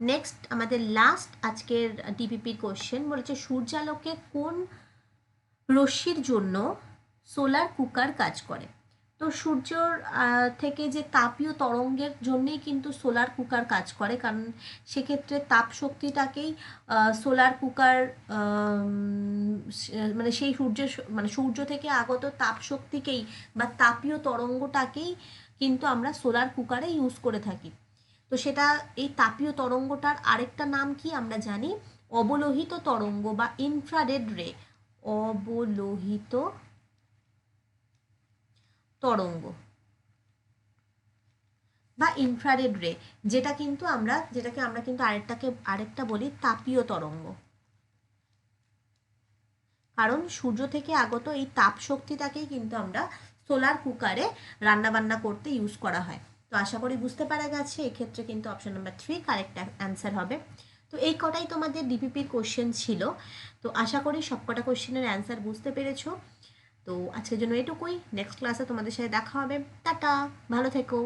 Next আমাদের last আজকের ডিপিপির question বলেছে, সূর্যালোকে কোন রশ্মির জন্য সোলার কুকার কাজ করে? তো সূর্যর থেকে যে তাপীয় তরঙ্গের জন্যেই কিন্তু সোলার কুকার কাজ করে, কারণ সেক্ষেত্রে তাপ শক্তিটাকেই সোলার কুকার মানে সেই সূর্য মানে সূর্য থেকে আগত তাপ শক্তিকেই বা তাপীয় তরঙ্গটাকেই কিন্তু আমরা সোলার কুকারে ইউজ করে থাকি। তো সেটা এই তাপীয় তরঙ্গটার আরেকটা নাম কি আমরা জানি? অবলোহিত তরঙ্গ বা ইনফ্রারেড রে অবলোহিত তরঙ্গ বা ইনফ্রারেড রে যেটা কিন্তু আমরা, যেটাকে আমরা কিন্তু আরেকটাকে, আরেকটা বলি তাপীয় তরঙ্গ। কারণ সূর্য থেকে আগত এই তাপ শক্তিটাকেই কিন্তু আমরা সোলার কুকারে রান্নাবান্না করতে ইউজ করা হয়। তো আশা করি বুঝতে পারা গেছে, এক্ষেত্রে কিন্তু option number three correct answer হবে। তো এই কটাই তোমাদের ডিপিপির কোশ্চেন ছিল। তো আশা করি সব কটা কোশ্চেনের অ্যান্সার বুঝতে পেরেছ। তো আজকের জন্য এটুকুই। নেক্সট ক্লাসে তোমাদের সাথে দেখা হবে। টাটা! ভালো থেকো।